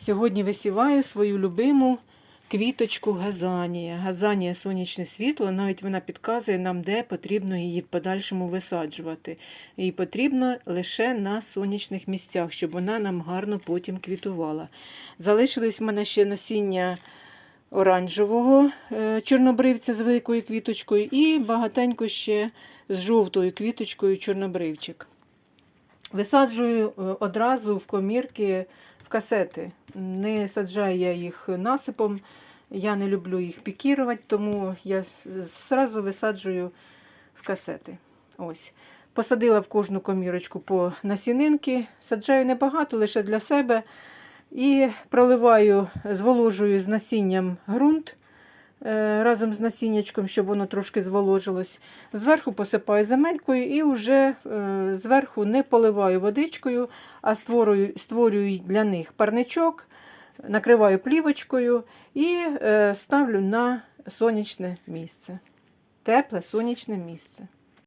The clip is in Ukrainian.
Сьогодні висіваю свою любиму квіточку газанія. Газанія сонячне світло, навіть вона підказує нам, де потрібно її в подальшому висаджувати. Її потрібно лише на сонячних місцях, щоб вона нам гарно потім квітувала. Залишились в мене ще насіння оранжевого е, чорнобривця з великою квіточкою і багатенько ще з жовтою квіточкою чорнобривчик. Висаджую е, одразу в комірки касети. Не саджаю я їх насипом. Я не люблю їх пікірувати, тому я зразу висаджую в касети. Ось. Посадила в кожну комірочку по насінинки. Саджаю небагато, лише для себе. І проливаю, зволожую з насінням ґрунт разом з насіннячком, щоб воно трошки зволожилось. Зверху посипаю земелькою і вже е, зверху не поливаю водичкою, а створюю, створюю для них парничок, накриваю плівочкою і е, ставлю на сонячне місце. Тепле сонячне місце.